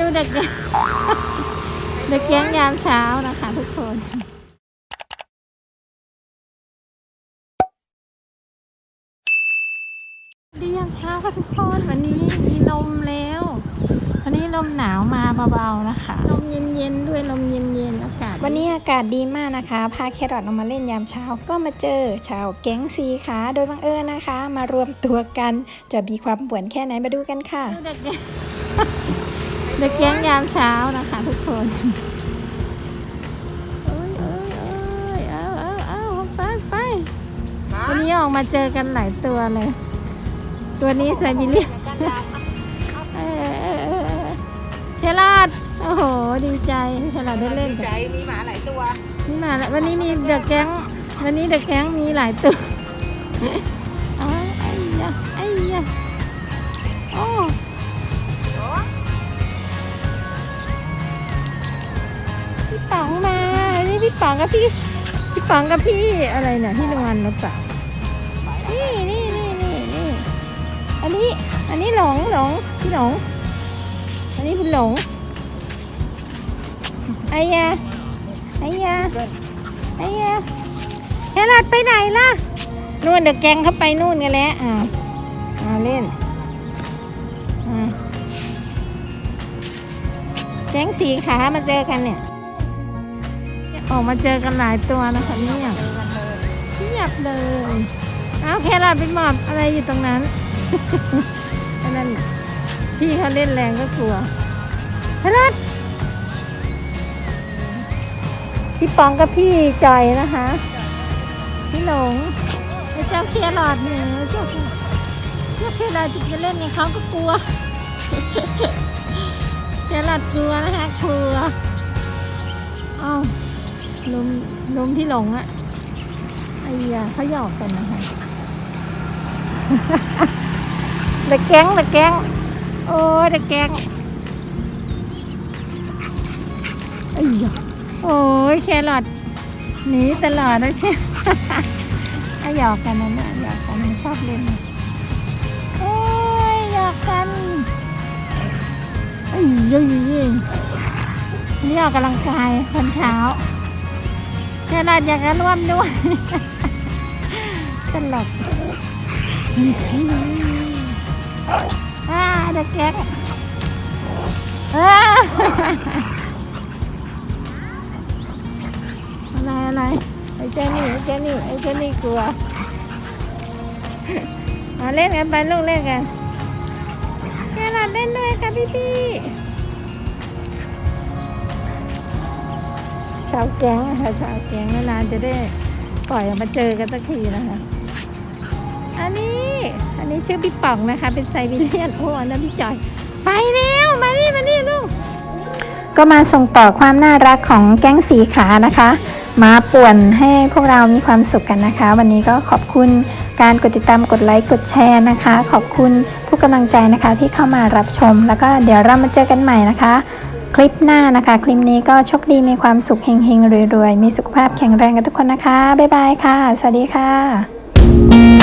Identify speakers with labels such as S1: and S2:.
S1: ดูเด็กแก๊งเด็กแก๊งยามเช้านะคะทุกคนดียามเช้าค่ะทุกคนวันนี้มีลมแล้ว วันนี้ลมหนาวมาเบาๆนะคะ ลมเย็นๆด้วยลมเย็นๆอากาศ
S2: วันนี้อากาศดีมากนะคะ พาแครอทออกมาเล่นยามเช้าก็มาเจอชาวแก๊งซีขาโดยบังเอิญนะคะ มารวมตัวกันจะมีความป่วนแค่ไหนมาดูกันค่ะ
S1: เด็กแก๊ง เด็กแก๊งยามเช้านะคะทุกคนเอ้ยเอ้ยเอ้ยเอาเอาเอาไปไปวันนี้ออกมาเจอกันหลายตัวเลย ตัวนี้ไซบีเรียนเออเออเออเออเฮลาดโอ้โห ดีใจเฮลาดได้เล่นกับ
S3: ใจ มีหมาหลายตัว
S1: นี่มาแล้ววันนี้มีเดอะแก๊ง วันนี้เดอะแก๊งมีหลายตัวอ้าว ป๋องกับพี่พี่ป๋องกับพี่อะไรเนี่ยพี่นวลหรือเปล่านี่นี่นี่นี่นี่อันนี้อันนี้หลงหลงพี่หลง อันนี้คุณหลงไอ้ยะไอ้ยะไอ้ยะเฮลัดไปไหนล่ะนู่นเดอะแกงเข้าไปนู่นกันแล้วอ่าอ่าเล่นอ่าแก๊งสีขามาเจอกันเนี่ย ออกมาเจอกันหลายตัวนะคะเนี่ยเทียบเลยเอาแครอทไปหมอบอะไรอยู่ตรงนั้นอันนั้นพี่เขาเล่นแรงก็กลัวแครอทพี่ปองกับพี่จอยนะคะ พี่หลงไอ้เจ้าแครอทเนี่ยเจ้าเจ้าแครอทจะเล่นกับเขาก็กลัวแครอทกลัวนะคะกลัวเอ้า ลุมลุมที่หลงอะไอ้ยาเขาหยอกกันนะคะเด็กแก๊งเด็กแก๊งโอ้ยเด็กแก๊งไอ้ยาโอ้ยแครอทหนีตลอดนะเช่ไอ้หยอกกันนะเนี่ยหยอกกันชอบเล่นโอ้ยหยอกกันไอ้ยยยยนี่ออกกำลังกายตอนเช้า แครอทอยากจะร่วมด้วยตลกอ่าเด็กแก๊กอะไรอะไรไอ้เจนี่ไอ้เจนี่ไอ้เจนี่กลัวมาเล่นกันไปลูกเล่นกันแครอทเล่นด้วยค่ะพี่พี่ ชาวแก๊งนะคะชาวแก๊งนานๆจะได้ปล่อยออกมาเจอกันสักทีนะคะ อันนี้ อันนี้ชื่อพี่ป๋องนะคะ เป็นไซบีเรียนโอ้อันนั้นพี่จอย ไปแล้วมานี่มานี่ลูก
S2: ก็มาส่งต่อความน่ารักของแก๊งสีขานะคะ มาป่วนให้พวกเรามีความสุขกันนะคะ วันนี้ก็ขอบคุณการกดติดตามกดไลค์กดแชร์นะคะ ขอบคุณทุกกำลังใจนะคะที่เข้ามารับชม แล้วก็เดี๋ยวเรามาเจอกันใหม่นะคะ คลิปหน้านะคะ คลิปนี้ก็โชคดีมีความสุขเฮงๆรวยๆ มีสุขภาพแข็งแรงกันทุกคนนะคะ บ๊ายบายค่ะ สวัสดีค่ะ